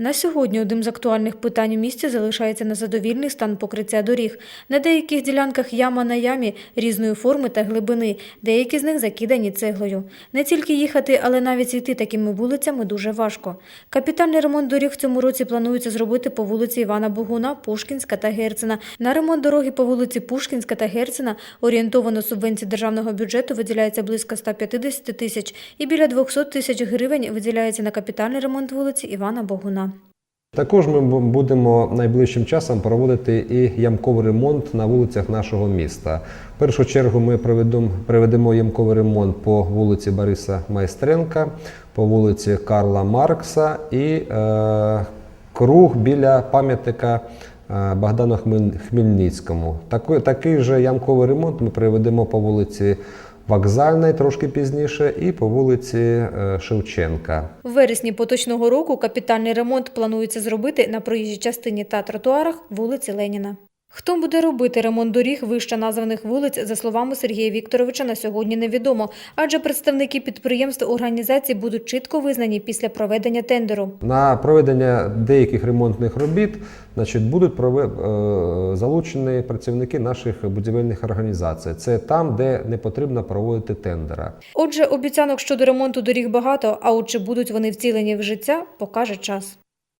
На сьогодні одним з актуальних питань у місті залишається незадовільний стан покриття доріг. На деяких ділянках яма на ямі різної форми та глибини, деякі з них закидані цеглою. Не тільки їхати, але навіть йти такими вулицями дуже важко. Капітальний ремонт доріг в цьому році планується зробити по вулиці Івана Богуна, Пушкінська та Герцена. На ремонт дороги по вулиці Пушкінська та Герцена орієнтовано субвенції державного бюджету виділяється близько 150 тисяч і біля 200 тисяч гривень виділяється на капітальний ремонт вулиці Івана Богуна. Також ми будемо найближчим часом проводити і ямковий ремонт на вулицях нашого міста. В першу чергу ми проведемо, ямковий ремонт по вулиці Бориса Майстренка, по вулиці Карла Маркса і е, круг біля пам'ятника е, Богдану Хмельницькому. Такий же ямковий ремонт ми проведемо по вулиці Вокзальної трошки пізніше і по вулиці е, Шевченка. В вересні поточного року капітальний ремонт планується зробити на проїжджій частині та тротуарах вулиці Леніна. Хто буде робити ремонт доріг вище названих вулиць, за словами Сергія Вікторовича, на сьогодні невідомо, адже представники підприємств організацій будуть чітко визнані після проведення тендеру. На проведення деяких ремонтних робіт значить, будуть е, залучені працівники наших будівельних організацій. Це там, де не потрібно проводити тендера. Отже, обіцянок щодо ремонту доріг багато, а от чи будуть вони вцілені в життя, покаже час.